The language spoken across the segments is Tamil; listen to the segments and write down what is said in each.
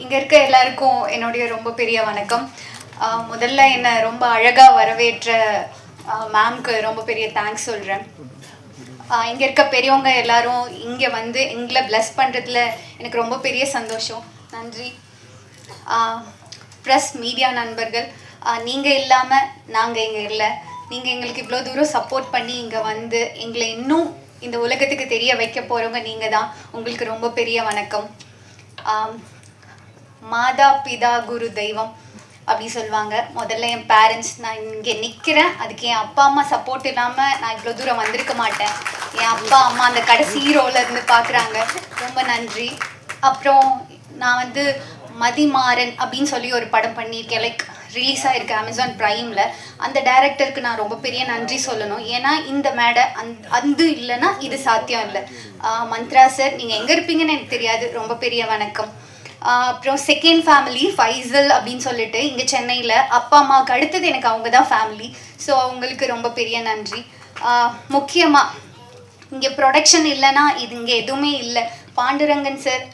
இங்கே இருக்க எல்லாருக்கும் என்னுடைய ரொம்ப பெரிய வணக்கம். முதல்ல என்னை ரொம்ப அழகாக வரவேற்ற மேம்க்கு ரொம்ப பெரிய தேங்க்ஸ் சொல்கிறேன் இங்கே இருக்க பெரியவங்க எல்லாரும் இங்கே வந்து எங்களை bless பண்ணுறதுல எனக்கு ரொம்ப பெரிய சந்தோஷம். நன்றி. ப்ரெஸ் மீடியா நண்பர்கள் நீங்கள் இல்லாமல் நாங்கள் இங்கே இல்லை. நீங்கள் எங்களுக்கு இவ்வளோ தூரம் சப்போர்ட் பண்ணி இங்கே வந்து எங்களை இன்னும் இந்த உலகத்துக்கு தெரிய வைக்க போகிறவங்க நீங்கள் தான். உங்களுக்கு ரொம்ப பெரிய வணக்கம். மாதா பிதா குரு தெய்வம் அப்படி சொல்லுவாங்க. முதல்ல என் பேரண்ட்ஸ் நான் இங்கே நிற்கிறேன் அதுக்கு என் அப்பா அம்மா சப்போர்ட் இல்லாமல் நான் இவ்வளோ தூரம் வந்திருக்க மாட்டேன். என் அப்பா அம்மா அந்த கடைசி ரோல இருந்து பார்க்குறாங்க ரொம்ப நன்றி. அப்புறம் நான் வந்து மதிமாறன் அப்படின்னு சொல்லி ஒரு படம் பண்ணியிருக்கேன். லைக் ரிலீஸ் ஆயிருக்கு அமேசான் ப்ரைமில் அந்த டேரக்டருக்கு நான் ரொம்ப பெரிய நன்றி சொல்லணும். ஏன்னா இந்த மேடை அந் அது இல்லைன்னா இது சாத்தியம் இல்லை. மந்த்ரா சார் நீங்கள் எங்கே இருப்பீங்கன்னு எனக்கு தெரியாது. ரொம்ப பெரிய வணக்கம். அப்புறம் செகண்ட் ஃபேமிலி ஃபைசல் அப்படின்னு சொல்லிட்டு இங்கே சென்னையில் அப்பா அம்மாவுக்கு அடுத்தது எனக்கு அவங்க தான் ஃபேமிலி ஸோ அவங்களுக்கு ரொம்ப பெரிய நன்றி. முக்கியமாக இங்கே ப்ரொடக்ஷன் இல்லைன்னா இது இங்கே எதுவுமே இல்லை. பாண்டுரங்கன் சார்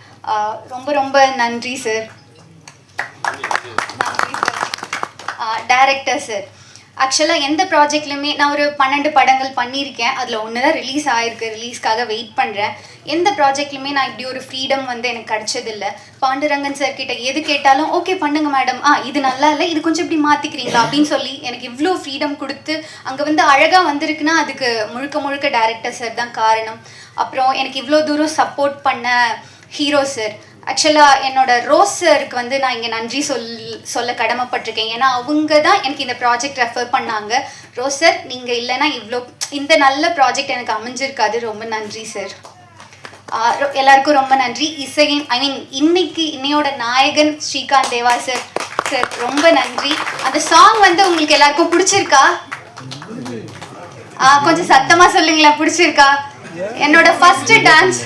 ரொம்ப ரொம்ப நன்றி சார் நன்றி சார் டேரக்டர் சார் ஆக்சுவலாக எந்த ப்ராஜெக்ட்லையுமே நான் ஒரு பன்னெண்டு படங்கள் பண்ணியிருக்கேன். அதில் ஒன்று தான் ரிலீஸ் ஆகிருக்கு ரிலீஸ்க்காக வெயிட் பண்ணுறேன் எந்த ப்ராஜெக்ட்லையுமே நான் இப்படி ஒரு ஃப்ரீடம் வந்து எனக்கு கிடச்சதில்ல. பாண்டுரங்கன் சார் கிட்ட எது கேட்டாலும் ஓகே பண்ணுங்க மேடம் ஆ இது நல்லா இல்லை. இது கொஞ்சம் இப்படி மாற்றிக்கிறீங்களா அப்படின்னு சொல்லி எனக்கு இவ்வளோ ஃப்ரீடம் கொடுத்து அங்கே வந்து அழகாக வந்திருக்குன்னா அதுக்கு முழுக்க முழுக்க டேரக்டர் சார் தான் காரணம். அப்புறம் எனக்கு இவ்வளோ தூரம் சப்போர்ட் பண்ண ஹீரோ சார் ஆக்சுவலாக என்னோட ரோஸ் சருக்கு வந்து நான் இங்கே நன்றி சொல் சொல்ல கடமைப்பட்டிருக்கேன். ஏன்னா அவங்க தான் எனக்கு இந்த ப்ராஜெக்ட் ரெஃபர் பண்ணாங்க. ரோஸ் சார் நீங்கள் இல்லைன்னா இவ்வளோ இந்த நல்ல ப்ராஜெக்ட் எனக்கு அமைஞ்சிருக்காது. ரொம்ப நன்றி சார் எல்லாருக்கும் ரொம்ப நன்றி. இசையின் ஐ மீன் இன்னைக்கு இன்னையோட நாயகன் ஸ்ரீகாந்த் தேவா சார் சார் ரொம்ப நன்றி. அந்த சாங் வந்து உங்களுக்கு எல்லாருக்கும் பிடிச்சிருக்கா? கொஞ்சம் சத்தமாக சொல்லுங்களேன். பிடிச்சிருக்கா? என்னோட ஃபர்ஸ்ட் டான்ஸ்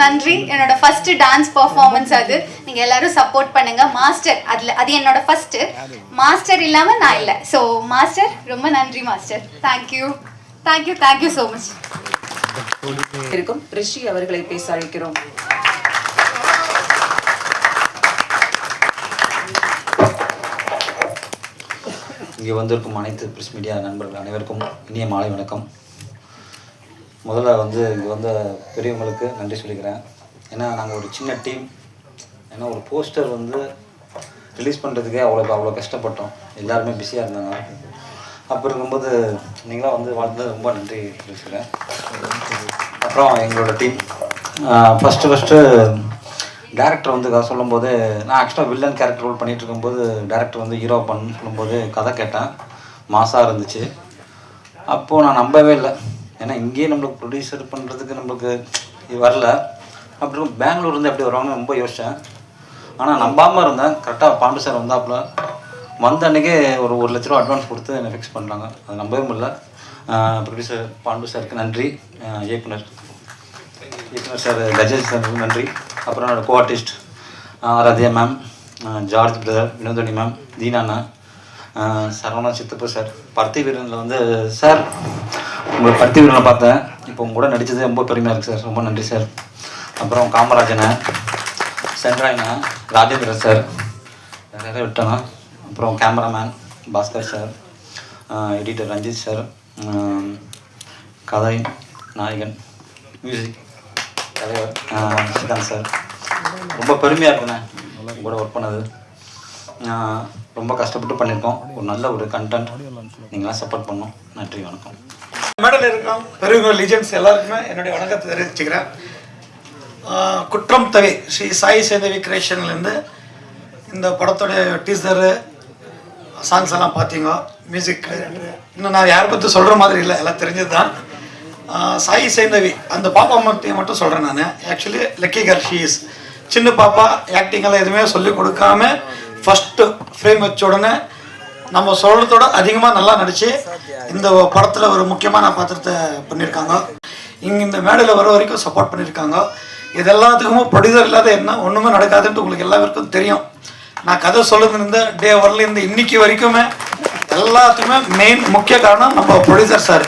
நன்றி. என்னோட ஃபர்ஸ்ட் டான்ஸ் பர்ஃபார்மன்ஸ் அது. நீங்க எல்லாரும் சப்போர்ட் பண்ணுங்க. மாஸ்டர் அதுல அது என்னோட ஃபர்ஸ்ட் மாஸ்டர் இல்லாம நான் இல்லை. ஸோ மாஸ்டர் ரொம்ப நன்றி master thank you thank you thank you so much இருக்கும். ரிஷி அவர்களை பேச அழைக்கிறோம். இங்கே வந்திருக்கும் அனைத்து ப்ரெஸ் மீடியா நண்பர்கள் அனைவருக்கும் இனிய மாலை வணக்கம். முதல்ல வந்து இங்கே வந்த பெரியவங்களுக்கு நன்றி சொல்லிக்கிறேன். ஏன்னா நாங்கள் ஒரு சின்ன டீம் ஏன்னா ஒரு போஸ்டர் வந்து ரிலீஸ் பண்ணுறதுக்கே அவ்வளோ அவ்வளோ கஷ்டப்பட்டோம். எல்லாருமே பிஸியாக இருந்தாங்க. அப்போ இருக்கும்போது நீங்களாம் வந்து வாழ்ந்தது ரொம்ப நன்றி சொல்லிக்கிறேன். அப்புறம் எங்களோட டீம் ஃபஸ்ட்டு ஃபஸ்ட்டு டேரக்டர் வந்து கதை சொல்லும்போது நான் ஆக்சுவலாக வில்லன் கேரக்டர் ரோல் பண்ணிகிட்டு இருக்கும்போது டேரக்டர் வந்து ஹீரோ பண்ணு சொல்லும்போது கதை கேட்டேன். மாசாக இருந்துச்சு. அப்போது நான் நம்பவே இல்லை. ஏன்னா இங்கேயே நம்மளுக்கு ப்ரொடியூசர் பண்ணுறதுக்கு நம்மளுக்கு இது வரல. அப்புறம் பெங்களூர் இருந்து எப்படி வருவாங்கன்னு ரொம்ப யோசித்தேன் ஆனால் நம்பாமல் இருந்தேன். கரெக்டாக பாண்டு சார் வந்தாப்புல. வந்த அன்றைக்கே ஒரு ஒரு லட்ச ரூபா அட்வான்ஸ் கொடுத்து என்னை ஃபிக்ஸ் பண்ணாங்க. அது நம்பவே முடியல. ப்ரொடியூசர் பாண்டு சாருக்கு நன்றி. இயக்குனர். இயக்குனர் சார் கஜேஷ் சார் நன்றி. அப்புறம் என்னோட co artist Aradhya ma'am George brother Vinodhini ma'am தீனாண்ணா Saravana சித்தப்பு சார் பருத்தி வீரனில் வந்து சார் உங்கள் பருத்தி வீரனை பார்த்தேன். இப்போ உங்க கூட நடித்தது ரொம்ப பெருமையாக இருக்குது சார். ரொம்ப நன்றி சார். அப்புறம் காமராஜனை சென்ட்ராயண்ணா ராஜேந்திரன் சார். வேறு யாரையும் அப்புறம் cameraman Bhaskar sir editor Ranjith sir கதை நாயகன் மியூசிக் தலைவர் ஸ்ரீகாந்த் சார். ரொம்ப பெருமையாக இருக்குண்ணே. கூட ஒர்க் பண்ணது. ரொம்ப கஷ்டப்பட்டு பண்ணியிருக்கோம். ஒரு நல்ல ஒரு கண்டென்ட் நீங்களாம் சப்போர்ட் பண்ணோம் நன்றி வணக்கம். மேடல் இருக்கோம். பெரியவங்க லீஜெண்ட்ஸ் எல்லாருக்குமே என்னுடைய வணக்கத்தை தெரிவிச்சுக்கிறேன். குற்றம் தவி ஸ்ரீ சாய் சேந்தவி கிரியேஷன்லேருந்து இந்த படத்துடைய டீசரு சாங்ஸ் எல்லாம் பார்த்தீங்க மியூசிக் இன்னும் நான் யாரை பற்றி சொல்கிற மாதிரி இல்லை எல்லாம் தெரிஞ்சது தான் சாய் சேந்தவி அந்த பாப்பா மட்டும் மட்டும் சொல்கிறேன் நான். ஆக்சுவலி லக்கி கர் ஷீஸ் சின்ன பாப்பா. ஆக்டிங் எல்லாம் எதுவுமே சொல்லிக் கொடுக்காம ஃபஸ்ட்டு ஃப்ரேம் வச்ச உடனே நம்ம சொல்கிறதோட அதிகமாக நல்லா நடிச்சு இந்த படத்தில் ஒரு முக்கியமான பாத்திரத்தை பண்ணியிருக்காங்க இங்கே இந்த மேடையில் வர வரைக்கும் சப்போர்ட் பண்ணியிருக்காங்க இது எல்லாத்துக்குமே ப்ரொடியூசர் இல்லாத என்ன? ஒன்றுமே நடக்காதுன்ட்டு உங்களுக்கு எல்லாருக்கும் தெரியும். நான் கதை சொல்லுறது டே வரல இந்த இன்னைக்கு வரைக்குமே எல்லாத்துக்குமே மெயின் முக்கிய காரணம் நம்ம ப்ரொடியூசர் சார்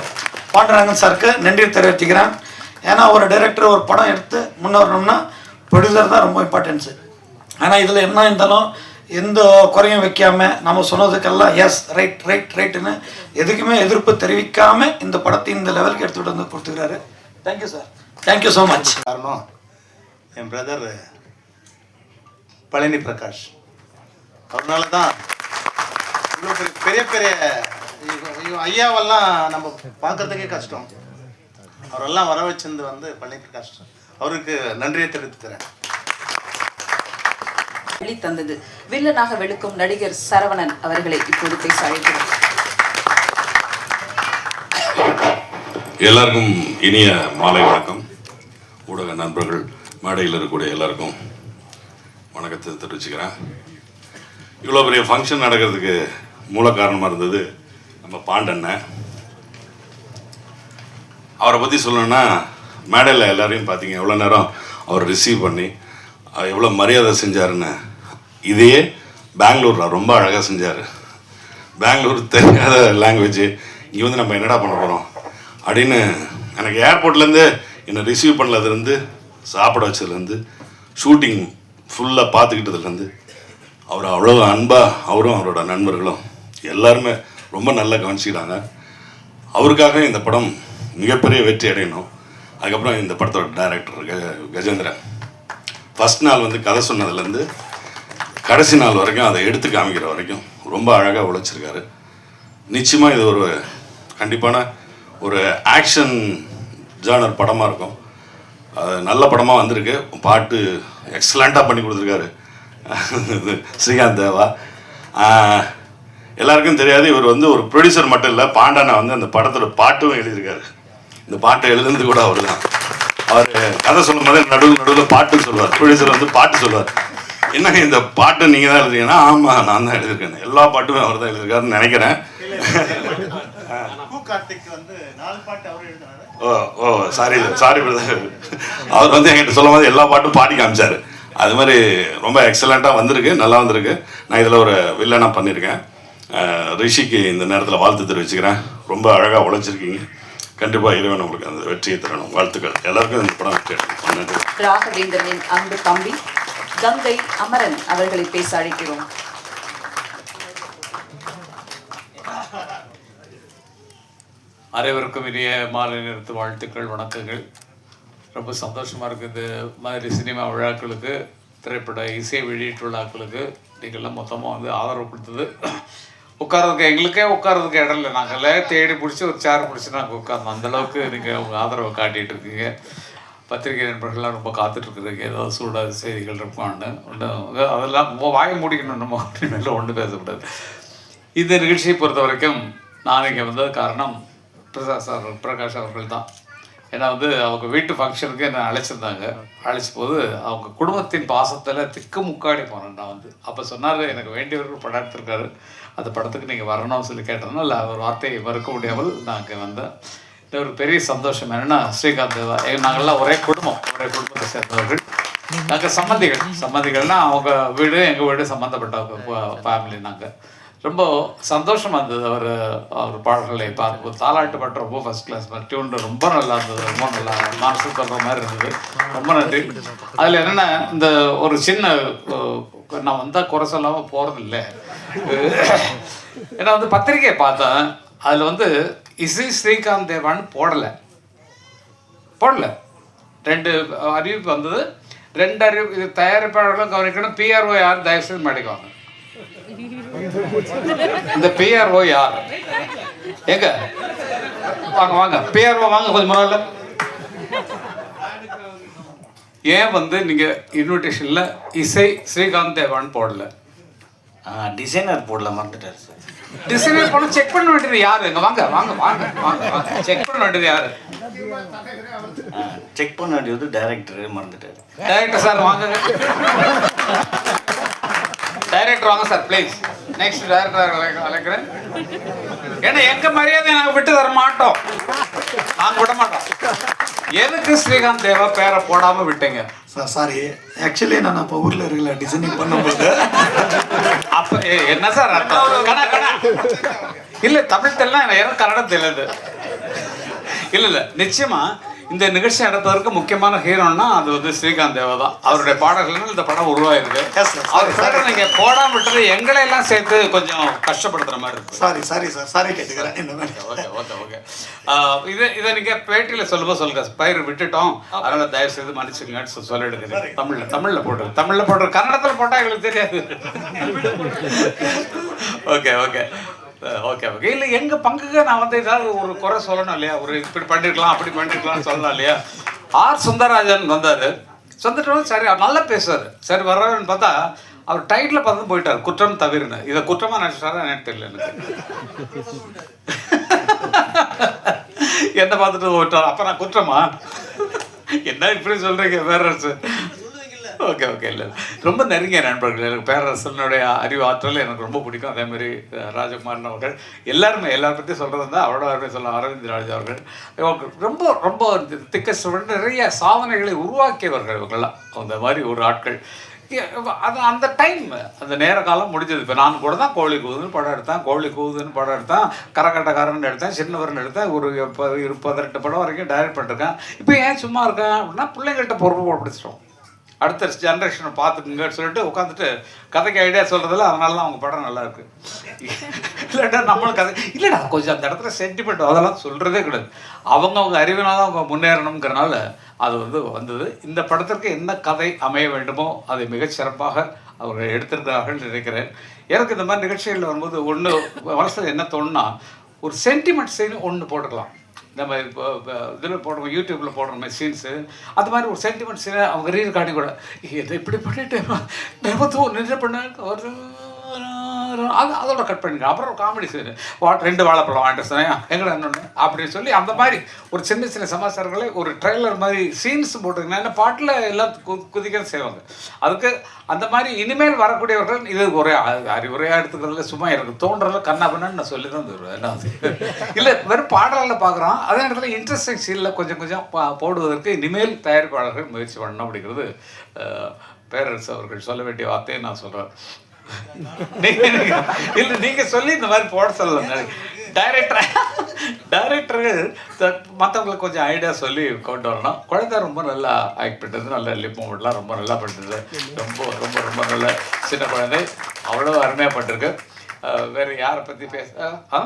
பாண்டரங்கன் சாருக்கு நன்றி தெரிவிச்சுக்கிறேன். ஏன்னா ஒரு டைரக்டர் ஒரு படம் எடுத்து முன்னே வரணும்னா ப்ரொடியூசர் தான் ரொம்ப இம்பார்ட்டன்ஸு ஆனால் இதில் என்ன இருந்தாலும் எந்த குறையும் வைக்காம நம்ம சொன்னதுக்கெல்லாம் எஸ் ரைட் ரைட் ரைட்டுன்னு எதுக்குமே எதிர்ப்பு தெரிவிக்காம இந்த படத்தை இந்த லெவலுக்கு எடுத்துகிட்டு வந்து கொடுத்துக்கிறாரு. Thank you sir thank you so much காரணம் என் பிரதர் பழனி பிரகாஷ். அதனால தான் பெரிய பெரிய பெரிய ஐயாவெல்லாம் நம்ம பார்க்கறதுக்கே கஷ்டம். அவரெல்லாம் வர வச்சிருந்து வந்து பழனி பிரகாஷ். அவருக்கு நன்றியை தெரிவித்துக்கிறேன். தந்தது வில்லனாக வெளுக்கும் நடிகர் சரவணன் அவர்களை இப்போது பேச அழைக்கிறோம். எல்லாருக்கும் இனிய மாலை வணக்கம். ஊடக நண்பர்கள் மேடையில் இருக்கக்கூடிய எல்லாருக்கும் வணக்கத்தை தெரிவிச்சுக்கிறேன். இவ்வளோ பெரிய ஃபங்க்ஷன் நடக்கிறதுக்கு மூல காரணமாக இருந்தது நம்ம பாண்டண்ணன் அவரை பற்றி சொல்லணும்னா மேடையில் எல்லாரையும் பார்த்தீங்க எவ்வளோ நேரம் அவர் ரிசீவ் பண்ணி எவ்வளோ மரியாதை செஞ்சாருன்னு இதையே பெங்களூரில் ரொம்ப அழகாக செஞ்சார். பெங்களூர் தெரியாத லாங்குவேஜ் இங்கே வந்து நம்ம என்னடா பண்ண போகிறோம் அப்படின்னு எனக்கு ஏர்போர்ட்லேருந்து என்னை ரிசீவ் பண்ணதுலேருந்து சாப்பிட வச்சதுலேருந்து ஷூட்டிங் ஃபுல்லாக பார்த்துக்கிட்டதுலேருந்து அவர் அவ்வளோ அன்பாக அவரும் அவரோட நண்பர்களும் எல்லாருமே ரொம்ப நல்லா கவனிச்சிக்கிறாங்க அவருக்காக இந்த படம் மிகப்பெரிய வெற்றி அடையணும். அதுக்கப்புறம் இந்த படத்தோட டைரக்டர் க கஜேந்திரன். ஃபஸ்ட் நாள் வந்து கதை சொன்னதுலேருந்து கடைசி நாள் வரைக்கும் அதை எடுத்து காமிக்கிற வரைக்கும் ரொம்ப அழகாக உழைச்சிருக்காரு. நிச்சயமாக இது ஒரு கண்டிப்பான ஒரு ஆக்ஷன் ஜானர் படமாக இருக்கும். அது நல்ல படமாக வந்திருக்கு. பாட்டு எக்ஸலண்ட்டாக பண்ணி கொடுத்துருக்காரு. இது ஸ்ரீகாந்த் தேவா. எல்லாருக்கும் தெரியாது இவர் வந்து ஒரு ப்ரொடியூசர் மட்டும் இல்லை பாண்டனை வந்து அந்த படத்தில் பாட்டும் எழுதியிருக்காரு. இந்த பாட்டை எழுதுனது கூட அவர் தான் அவர் கதை சொல்லும் போதே நடுவில் நடுவில் பாட்டு சொல்லுவார். ப்ரொடியூசர் வந்து பாட்டு சொல்லுவார். என்னங்க இந்த பாட்டு நீங்கள் தான் எழுதுறீங்கன்னா ஆமாம் நான் தான் எழுதியிருக்கேன். எல்லா பாட்டுமே அவர் தான் எழுதியிருக்காருன்னு நினைக்கிறேன். கு கார்த்திக் வந்து நாலு பாட்டு அவர் எழுதினாரு. Oh oh sorry sorry brother அவர் வந்து என்கிட்ட சொல்லும் போது எல்லா பாட்டும் பாடி காமிச்சார். அது மாதிரி ரொம்ப எக்ஸலண்ட்டாக வந்திருக்கு நல்லா வந்திருக்கு. நான் இதில் ஒரு வில்லனாக பண்ணியிருக்கேன். ரிஷிக்கு இந்த நேரத்தில் வாழ்த்து தெரிவிச்சுக்கிறேன். ரொம்ப அழகாக உழைச்சிருக்கீங்க. கண்டிப்பாக இறைவன் உங்களுக்கு அந்த வெற்றியை தரணும். வாழ்த்துக்கள். எல்லாருக்கும் இந்த படம் வெற்றி ராகவேந்திரனின் அன்பு தம்பி. கங்கை அமரன் அவர்களை பேச அழைக்கிறோம். அனைவருக்கும் இனிய மாலை நிறுத்த வாழ்த்துக்கள் வணக்கங்கள். ரொம்ப சந்தோஷமாக இருக்குது இந்த மாதிரி சினிமா விழாக்களுக்கு திரைப்பட இசை வெளியீட்டு விழாக்களுக்கு. நீங்கள்லாம் மொத்தமாக வந்து ஆதரவு கொடுத்தது. உட்கார்றதுக்கு எங்களுக்கே உட்காரதுக்கு இடம் இல்லை. நாங்களே தேடி பிடிச்சி ஒரு சேர் பிடிச்சி நாங்கள் உட்கார்ந்தோம். அந்தளவுக்கு நீங்கள் உங்கள் ஆதரவை காட்டிகிட்டு இருக்கீங்க. பத்திரிகை நண்பர்கள்லாம் ரொம்ப காத்துட்ருக்குது ஏதாவது சூடாது செய்திகள் இருக்குமான்னு. ஒன்று அதெல்லாம் ரொம்ப வாயை முடிக்கணும் நம்ம அப்படின்னு ஒன்று பேசக்கூடாது. இந்த நிகழ்ச்சியை பொறுத்த வரைக்கும் நான் இங்கே வந்தது காரணம் பிரசாஷ் சார் பிரகாஷ் அவர்கள் தான் ஏன்னா வந்து அவங்க வீட்டு ஃபங்க்ஷனுக்கு என்னை அழைச்சிருந்தாங்க. அழைச்ச போது அவங்க குடும்பத்தின் பாசத்தில் திக்கு முக்காடி போனேன் நான் வந்து. அப்போ சொன்னார் எனக்கு வேண்டியவர்கள் படம் எடுத்திருக்காரு. அந்த படத்துக்கு நீங்கள் வரணும்னு சொல்லி கேட்டதுனால அவர் ஒரு வார்த்தையை மறுக்க முடியாமல் நான் அங்கே வந்தேன். இது ஒரு பெரிய சந்தோஷம். என்னன்னா ஸ்ரீகாந்த் தேவா நாங்கள்லாம் ஒரே குடும்பம் ஒரே குடும்பத்தை சேர்ந்தவர்கள். நாங்கள் சம்மந்திகள் சம்மந்திகள்னா அவங்க வீடு எங்கள் வீடு சம்மந்தப்பட்ட ஃபேமிலி நாங்கள் ரொம்ப சந்தோஷமாக இருந்தது. அவர் அவர் பாடல்களை பார்க்கும்போது. தாலாட்டு பாட்டு ரொம்ப ஃபர்ஸ்ட் கிளாஸ் டியூன் ரொம்ப நல்லா இருந்தது. ரொம்ப நல்லா மனசு தர்ற மாதிரி இருந்தது. ரொம்ப நன்றி. அதில் என்னென்னா இந்த ஒரு சின்ன நான் வந்தால் குறை சொல்லாமல் போகிறதில்ல ஏன்னா வந்து பத்திரிக்கையை பார்த்தேன். அதில் வந்து இசை ஸ்ரீகாந்த் தேவான்னு போடலை. போடல. ரெண்டு அறிவிப்பு வந்தது. ரெண்டு அறிவிப்பு இது தயாரிப்பாளர்களும் கவனிக்கணும். பிஆர்ஓ யார்? தயவுசெய்து மாட்டிக்குவாங்க இந்த பிஆர்ஓ யார்? எங்க வாங்க வாங்க. பிஆர்ஓ வாங்க கொஞ்சம் முதல்ல ஏன் வந்து நீங்க இன்விடேஷன்ல இசை ஸ்ரீகாந்த் தேவான் போடல டிசைனர் போடல மறந்துட்டார் சார் டிசைனர் பண்ண செக் பண்ண வேண்டியது யாரு? இங்க வாங்க வாங்க வாங்க வாங்க வாங்க. செக் பண்ண வேண்டியது யாரு? செக் பண்ண வேண்டியது டைரக்டர் மறந்துட்டார். டைரக்டர் சார் வாங்க. டைரக்டர் வாங்க சார் ப்ளீஸ் நெக்ஸ்ட் டைரக்டர் அழைக்கிறேன். ஏன்னா எங்க மரியாதை நாங்கள் விட்டு தர மாட்டோம். நாங்கள் விட மாட்டோம். எதுக்கு ஸ்ரீகாந்த் தேவா பேரை போடாம விட்டீங்க? சார் சாரி ஆக்சுவலி நான் அப்போ ஊரில் இருக்கல டிசைனிங் பண்ணும்போது. அப்ப என்ன சார் இல்ல தமிழ் தெரியல எனக்கு கன்னடம் தெரியாது. இல்ல இல்ல நிச்சயமா இந்த நிகழ்ச்சி நடப்பதற்கு முக்கியமான ஹீரோன்னா அது வந்து ஸ்ரீகாந்த் தேவா தான் அவருடைய பாடல்கள் இந்த படம் உருவாயிருக்கு. அவர் பேரை நீங்க போடாம விட்டது எங்களை எல்லாம் சேர்த்து கொஞ்சம் கஷ்டப்படுத்துற மாதிரி இருக்கு. சாரி சாரி சார் சாரி கேட்டுக்கிறேன். இந்த மாதிரி ஓகே ஓகே ஓகே இதை இதை நீங்க பேட்டியில சொல்லும்போது சொல்லுங்க. பயிர் விட்டுட்டோம். அதனால தயவு செய்து மன்னிச்சுங்கன்னு சொ- சொல்லிடுங்க தமிழ்ல தமிழ்ல போட்டு தமிழ்ல போட்டு கன்னடத்துல போட்டா எங்களுக்கு தெரியாது. ஓகே ஓகே ஓகே ஓகே இல்லை எங்கள் பங்குக்கு நான் வந்து ஏதாவது ஒரு குறை சொல்லணும் இல்லையா? ஒரு இப்படி பண்ணிருக்கலாம் அப்படி பண்ணிருக்கலாம்னு சொல்லணும் இல்லையா? ஆர் சுந்தரராஜன் வந்தார். வந்துட்டு சரி அவர் நல்லா பேசுவார். சரி வர்றாருன்னு பார்த்தா அவர் டைட்டில் பார்த்து போயிட்டார் குற்றம் தவிர்னு இதை குற்றமாக நினைச்சாரா எனக்கு தெரியல எனக்கு. என்ன பார்த்துட்டு போயிட்டார் அப்போ நான் குற்றமா? என்ன இப்படி சொல்றீங்க சார் ஓகே ஓகே இல்லை. ரொம்ப நெருங்கிய நண்பர்கள். எனக்கு பேரரசனுடைய அறிவு ஆற்றல் எனக்கு ரொம்ப பிடிக்கும். அதேமாதிரி ராஜகுமாரன் அவர்கள். எல்லாருமே எல்லாரும் பற்றி சொல்கிறது இருந்தால் அவரோட அருமை சொல்ல அரவிந்த் ராஜா அவர்கள். ரொம்ப ரொம்ப ரொம்ப திக்கஸ்ட் நிறைய சாதனைகளை உருவாக்கியவர்கள் இவங்கள்லாம் அந்த மாதிரி ஒரு ஆட்கள். அது அந்த டைம் அந்த நேர காலம் முடிஞ்சது. இப்போ நான் கூட தான் கோழி கூதுன்னு படம் எடுத்தேன். கோழி கூதுன்னு படம் எடுத்தேன். கரகட்டக்காரன் எடுத்தேன். சின்னவரன் எடுத்தேன். ஒரு ப- இரு பதினெட்டு படம் வரைக்கும் டைரக்ட் பண்ணிருக்கேன் இப்போ ஏன் சும்மா இருக்கேன் அப்படின்னா பிள்ளைங்கள்ட்ட பொறுப்பு பிடிச்சிட்டோம். அடுத்த ஜென்ரேஷனை பார்த்துக்குங்கன்னு சொல்லிட்டு உட்காந்துட்டு கதைக்கு ஐடியா சொல்கிறதுல அதனால தான் அவங்க படம் நல்லா இருக்கு. இல்லைடா நம்மளும் கதை இல்லைடா கொஞ்சம் அந்த இடத்துல சென்டிமெண்ட் அதெல்லாம் சொல்கிறதே கிடையாது. அவங்க அவங்க தான் அவங்க முன்னேறணுங்கிறனால அது வந்து வந்தது. இந்த படத்திற்கு என்ன கதை அமைய வேண்டுமோ அதை மிகச்சிறப்பாக அவர்கள் எடுத்திருக்கிறார்கள் நினைக்கிறேன். எனக்கு இந்த மாதிரி நிகழ்ச்சிகளில் வரும்போது ஒன்று மனசில் என்ன தோணுன்னா ஒரு சென்டிமெண்ட் சீன் ஒன்று போட்டுக்கலாம். நம்ம இப்போ இதில் போடுறோம் யூடியூப்பில் போடுற மாதிரி சீன்ஸு அது மாதிரி ஒரு சென்டிமெண்ட் அவங்க ரீல் காட்டி கூட இதை இப்படி பண்ணிட்டு நிறுவத்தும் நின்று பண்ண ஒரு அது அதோட கட் பண்ணிக்க. அப்புறம் காமெடி செய்யணும் வா ரெண்டு வாழைப்பழம் வாங்கிட்டு சொன்னேன் எங்கடா இன்னொன்று அப்படின்னு சொல்லி அந்த மாதிரி ஒரு சின்ன சின்ன சமாச்சாரங்களே ஒரு ட்ரெய்லர் மாதிரி சீன்ஸ் போட்டுருக்கேன் ஏன்னா பாட்டில் எல்லாம் கு குதிக்க செய்வாங்க. அதுக்கு அந்த மாதிரி இனிமேல் வரக்கூடியவர்கள் இது ஒரே அறிவுரையாக எடுத்துக்கிறதுல சும்மா எனக்கு தோன்றதில் கண்ணாபண்ணு நான் சொல்லி தான் தருவேன். என்ன இல்லை வெறும் பாடலில் பார்க்குறோம். அதே இடத்துல இன்ட்ரெஸ்டிங் சீனில் கொஞ்சம் கொஞ்சம் போடுவதற்கு இனிமேல் தயாரிப்பாளர்கள் முயற்சி பண்ணணும் அப்படிங்கிறது பேரரசு அவர்கள் சொல்ல வேண்டிய வார்த்தையை நான் சொல்கிறேன் இல்ல நீங்க சொல்லி இந்த மாதிரி போட சொல்லல. டைரக்டர் டைரக்டர்கள் மற்றவங்களுக்கு கொஞ்சம் ஐடியா சொல்லி கொண்டு வரணும். குழந்தை ரொம்ப நல்லா ஆக்ட் பண்ணுறது நல்ல லிப் மூமெண்ட்லாம் ரொம்ப நல்லா பண்ணுறது ரொம்ப ரொம்ப ரொம்ப நல்ல சின்ன குழந்தை. அவ்வளோ அருமையாக பண்ணிருக்கு வேறு வேற யாரை பற்றி பேச ஆ?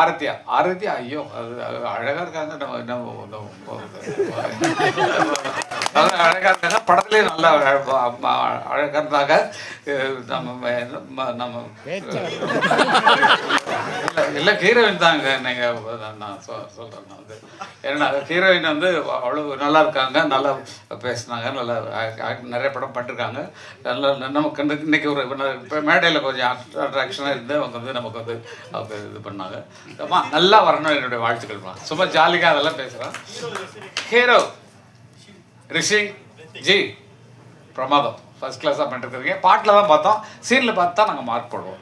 ஆரத்தியா? ஆரத்தியா. ஐயோ அது அழகா இருக்காங்க. நம்ம நல்லா அழகா இருக்காங்க. படத்துலயே நல்லா அழகா இருந்தாங்க. நம்ம நம்ம இல்ல இல்ல ஹீரோயின் தாங்க. நீங்க நான் சொ- சொல்றேன் நான் வந்து. ஏன்னா ஹீரோயின் வந்து அவ்வளவு நல்லா இருக்காங்க. நல்லா பேசுனாங்க. நல்லா நிறைய படம் பண்ணிருக்காங்க. நல்லா நமக்கு இன்னைக்கு ஒரு இப்போ மேடையில் கொஞ்சம் அட்ராக்ஷனாக இருந்து அவங்க வந்து நமக்கு வந்து இது பண்ணாங்க. அம்மா நல்லா வரணும் என்னுடைய வாழ்த்துக்கள்மா சும்மா ஜாலிக்காக அதெல்லாம் பேசுகிறேன் ஹீரோ ரிஷி ஜி பிரமாதம். ஃபர்ஸ்ட் கிளாஸாக பண்ணிருக்கிறீங்க. பாட்டில் தான் பார்த்தோம். சீனில் பார்த்தா நாங்கள் மார்க் போடுவோம்.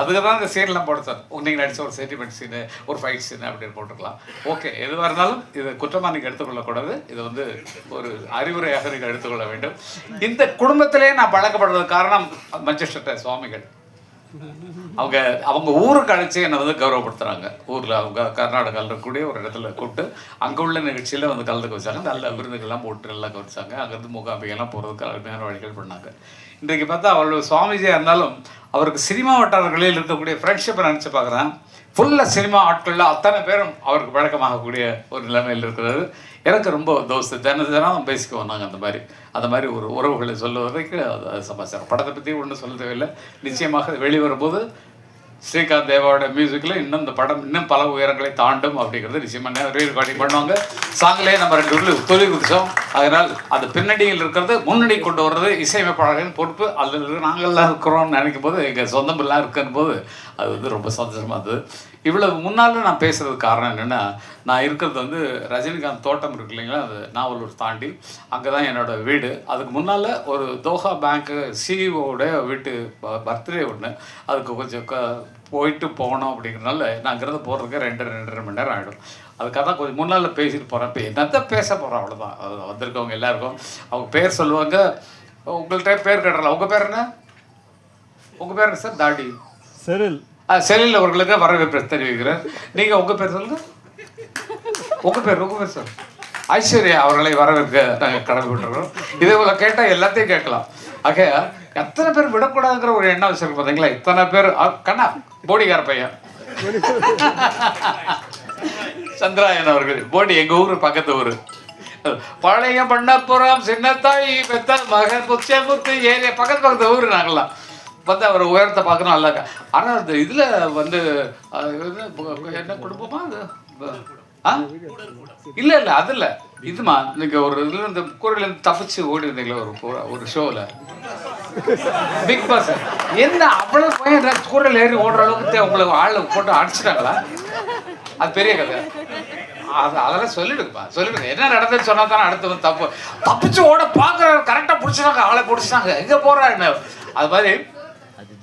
அதுக்கு தான் இந்த சீன்லாம் போட சார் நீங்கள் நடிச்ச ஒரு சென்டிமெண்ட் சீனு ஒரு ஃபைட் சீனு அப்படின்னு போட்டுக்கலாம் ஓகே எதுவாக இருந்தாலும் இது குற்றமாக நீங்கள் எடுத்துக்கொள்ளக்கூடாது. இது வந்து ஒரு அறிவுரையாக நீங்கள் எடுத்துக்கொள்ள வேண்டும். இந்த குடும்பத்திலே நான் பழக்கப்படுறது காரணம் மஞ்சள் சுவாமிகள். அவங்க அவங்க ஊருக்கு அழைச்சி என்னை வந்து கௌரவப்படுத்துறாங்க. ஊரில் அவங்க கர்நாடகாவில் இருக்கக்கூடிய ஒரு இடத்துல கூப்பிட்டு அங்கே உள்ள நிகழ்ச்சியில் வந்து கலந்துக்க வச்சாங்க. நல்ல விருந்துகள்லாம் போட்டு நல்லா கவனிச்சாங்க. அங்கேருந்து மூகாம்பிகெல்லாம் போகிறதுக்கு அருமையான வழிகள் பண்ணாங்க. இன்றைக்கு பார்த்தா அவள் சுவாமிஜியாக இருந்தாலும் அவருக்கு சினிமா வட்டாரங்களில் இருக்கக்கூடிய ஃப்ரெண்ட்ஷிப்பை நினச்சி பார்க்குறேன். ஃபுல்லாக சினிமா ஆட்களில் அத்தனை பேரும் அவருக்கு பழக்கமாகக்கூடிய ஒரு நிலைமையில் இருக்கிறது எனக்கு ரொம்ப தோசை தின தினம் பேசிக்குவோம் நாங்கள் அந்த மாதிரி. அந்த மாதிரி ஒரு உறவுகளை சொல்லுவதற்கு அது அது சமாச்சாரம். படத்தை பற்றி ஒன்றும் சொல்ல தேவையில்லை. நிச்சயமாக வெளிவரும்போது ஸ்ரீகாந்த் தேவாவோட மியூசிக்கில் இன்னும் இந்த படம் இன்னும் பல உயரங்களை தாண்டும் அப்படிங்கிறது நிச்சயமாக ரீ ரெக்கார்டிங் பண்ணுவாங்க. சாங்கிலே நம்ம ரெண்டு உள்ள தொழில் குடித்தோம் அதனால் அந்த பின்னணியில் இருக்கிறது முன்னணி கொண்டு வர்றது இசையமைப்பாளர்களின் பொறுப்பு. அதில் நாங்கள்லாம் இருக்கிறோம்னு நினைக்கும் போது எங்கள் சொந்தமெல்லாம் இருக்குன்னு போது அது வந்து ரொம்ப சந்தோஷமாக இருந்தது. இவ்வளவு முன்னால் நான் பேசுகிறதுக்கு காரணம் என்னென்னா நான் இருக்கிறது வந்து ரஜினிகாந்த் தோட்டம் இருக்கு இல்லைங்களா? அது நாவலூர் தாண்டி. அங்கே தான் என்னோட வீடு. அதுக்கு முன்னால் ஒரு தோஹா பேங்க்கு சிஇஓட வீட்டு பர்த்டே ஒன்று அதுக்கு கொஞ்சம் போயிட்டு போகணும் அப்படிங்கிறனால நான் அங்கேருந்து போகிறதுக்கு ரெண்டு ரெண்டரை மணி நேரம் ஆகிடும் அதுக்காக தான் கொஞ்சம் முன்னால் பேசிட்டு போகிறேன் இப்போ என்னத்தான் பேச போகிறோம் அவ்வளோதான் அது வந்திருக்கவங்க எல்லாருக்கும் அவங்க பேர் சொல்லுவாங்க. உங்கள்கிட்ட பேர் கேட்டுறலாம் உங்கள் பேர் என்ன? உங்கள் பேர் என்ன சார்? தாடி. செரில். ஆ செல்லில் அவர்களுக்கு வரவேற்பு தெரிவிக்கிறேன். நீங்கள் உங்கள் பேர் சொல்லுங்க. உங்கள் பேர் உங்கள் பேர் சார் ஐஸ்வர்யா அவர்களை வரவேற்க நாங்கள் கடமைப்பட்டுருக்கோம் இதே போல் கேட்டால் எல்லாத்தையும் கேட்கலாம். ஆக எத்தனை பேர் விடக்கூடாதுங்கிற ஒரு எண்ணம் வச்சிருக்கு பார்த்தீங்களா இத்தனை பேர் கண்ணா போடிக்கார பையன். சந்திராயன் அவர்கள் போடி எங்கள் ஊர் பக்கத்து ஊர். பழைய பண்ணப்புறம் சின்னத்தாய் பெத்த மகன் புச்சமுத்து ஏரியா பக்கத்து பக்கத்து ஊர் நாங்களாம் வந்து அவர் உயரத்தை பார்க்கணும் நல்லா இருக்கா. ஆனால் அந்த இதில் வந்து என்ன குடும்பமாக குடும்பமா அது? ஆ? இல்லை இல்லை அது இல்லை இதுமா நீங்கள் ஒரு இதில் இந்த கூரையிலேருந்து தப்பிச்சு ஓடி இருந்தீங்களா ஒரு ஒரு ஷோவில் பிக் பாஸ் என்ன அவ்வளோ பையன் குரல் ஏறி ஓடுற அளவுக்கு உங்களை ஆள் போட்டு அடிச்சிட்டாங்களா? அது பெரிய கதை. அது அதெல்லாம் சொல்லிடுங்கப்பா சொல்லிடுங்க. என்ன நடந்ததுன்னு சொன்னா தானே அடுத்து வந்து தப்பு. தப்பிச்சு ஓட பார்க்குறாரு கரெக்டாக பிடிச்சிட்டாங்க ஆளை பிடிச்சிட்டாங்க. எங்கே போகிறாருன்னு அது மாதிரி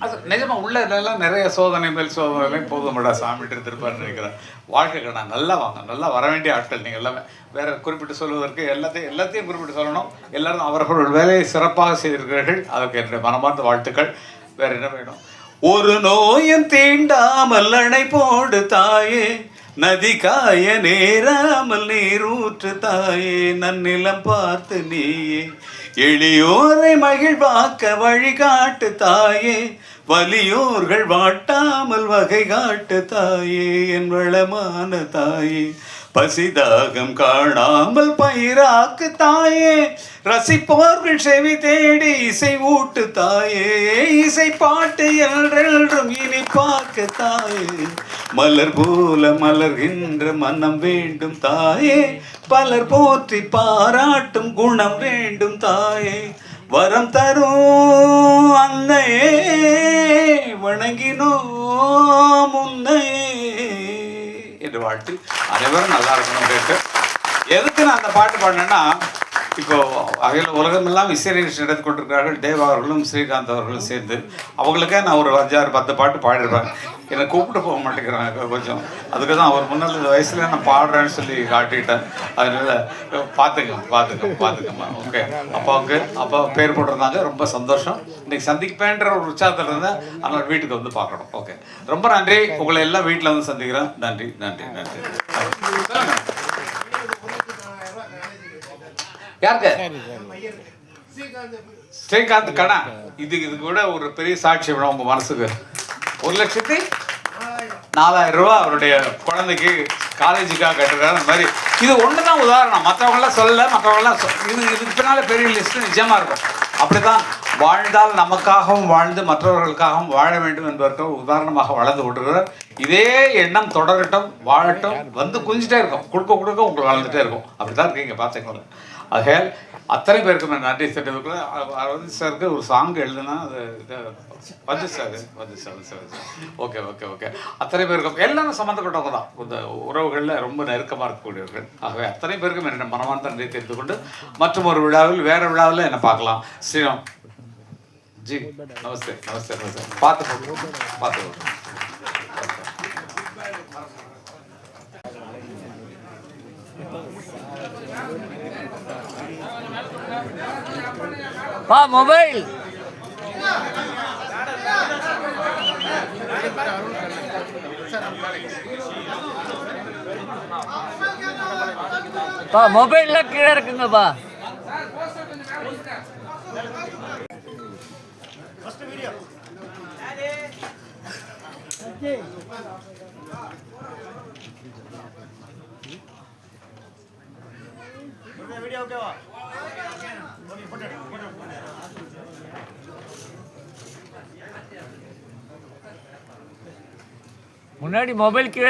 அது நிஜமா உள்ள நிறைய சோதனை மேல் சோதனை போதுமடா சாமிட்டு இருந்திருப்பாருன்னு நினைக்கிறேன். வாழ்க்கை நான் நல்லா வாங்க நல்லா வர வேண்டிய ஆட்கள் நீங்கள் எல்லாமே. வேற குறிப்பிட்டு சொல்வதற்கு எல்லாத்தையும் எல்லாத்தையும் குறிப்பிட்டு சொல்லணும். எல்லாரும் அவர்கள் வேலையை சிறப்பாக செய்திருக்கிறார்கள். அதற்கு என்னுடைய மனமார்ந்த வாழ்த்துக்கள். வேற என்ன வேணும்? ஒரு நோயும் தீண்டாமல் அணை போடு தாயே. நதி காய நேராமல் நீர் ஊற்று தாயே. நன்னிலம் பார்த்து நீயே. எளியோரை மகிழ்வாக்க வழிகாட்டு தாயே வலியோர்கள் வாட்டாமல் வகை காட்டு தாயே என் வளமான தாயே. பசிதாகம் காணாமல் பயிராக்கு தாயே. ரசிப்பவர்கள் செவி தேடி இசை ஊட்டு தாயே. இசை பாட்டு என்றென்றும் இனி பார்க்க தாயே. மலர் போல மலர்கின்ற மனம் வேண்டும் தாயே. பலர் போற்றி பாராட்டும் குணம் வேண்டும் தாயே. வரம் தரும் அன்னையே வணங்கினோ வாழ்த்து. அனைவரும் நல்லா இருக்கணும் கேட்டு. எதுக்கு நான் அந்த பாட்டு பாடினேன்னா இப்போ அகில உலகமெல்லாம் இசை நடந்து கொண்டிருக்கிறார்கள் தேவா அவர்களும் ஸ்ரீகாந்த் அவர்களும் சேர்ந்து. அவங்களுக்கே நான் ஒரு அஞ்சாறு பத்து பாட்டு பாடிடுவேன் என்னை கூப்பிட்டு போக மாட்டேங்கிறாங்க கொஞ்சம். அதுக்கு தான் அவர் முன்னால் இந்த வயசுல நான் பாடுறேன்னு சொல்லி காட்டிட்டேன். அதனால பார்த்துக்க பார்த்துக்க பார்த்துக்கம்மா ஓகே அப்பாவுக்கு அப்பா பேர் போட்டிருந்தாங்க. ரொம்ப சந்தோஷம். இன்னைக்கு சந்திப்பேன்ற ஒரு உற்சாகத்தில் இருந்தேன். அதனால் வீட்டுக்கு வந்து பார்க்கணும். ஓகே ரொம்ப நன்றி. உங்களை எல்லாம் வீட்டில் வந்து சந்திக்கிறேன். நன்றி நன்றி நன்றி. யாருக்கு? ஸ்ரீகாந்த். கடா இது இது கூட ஒரு பெரிய சாட்சி வேணும் உங்க மனசுக்கு. ஒரு லட்சத்தி நாலாயிரம் ரூபாய் அவருடைய குழந்தைக்கு காலேஜுக்காக கட்டுறாரு அந்த மாதிரி. இது ஒன்று தான் உதாரணம். மற்றவங்களாம் சொல்லல மற்றவங்களாம் இது இதுக்கு பின்னால் பெரிய லிஸ்ட்டு நிஜமாக இருக்கும். அப்படிதான் வாழ்ந்தால் நமக்காகவும் வாழ்ந்து மற்றவர்களுக்காகவும் வாழ வேண்டும் என்பதற்கு ஒரு உதாரணமாக வளர்ந்து கொண்டிருக்கிறார். இதே எண்ணம் தொடரட்டும் வாழட்டும் வந்து குஞ்சிட்டே இருக்கும். கொடுக்க கொடுக்க உங்களுக்கு வளர்ந்துட்டே இருக்கும். அப்படிதான் இருக்கீங்க பார்த்துக்கோங்க ஆகையால் அத்தனை பேருக்கு நான் நன்றி தெரிவிக்கிறேன். அரவிந்த் சாருக்கு ஒரு சாங் எழுதுனா அது இது வந்து சார் வந்து sir sir. Okay okay okay அத்தனை பேருக்கும் எல்லாரும் சம்மந்தப்பட்டவங்க தான். இந்த உறவுகளில் ரொம்ப நெருக்கமாக இருக்கக்கூடியவர்கள். ஆகவே அத்தனை பேருக்கும் என்னோட மனமார்ந்த நன்றி தெரிந்து கொண்டு மற்றும் ஒரு விழாவில் வேற விழாவில் என்ன பார்க்கலாம். ஸ்ரீராம். ஜி நமஸ்தே நமஸ்தே நமஸ்தே. பார்த்து. பார்த்து வா மொபைல். பா மொபைல்லாம் கீழே இருக்குங்கப்பா முன்னாடி மொபைல் கீழே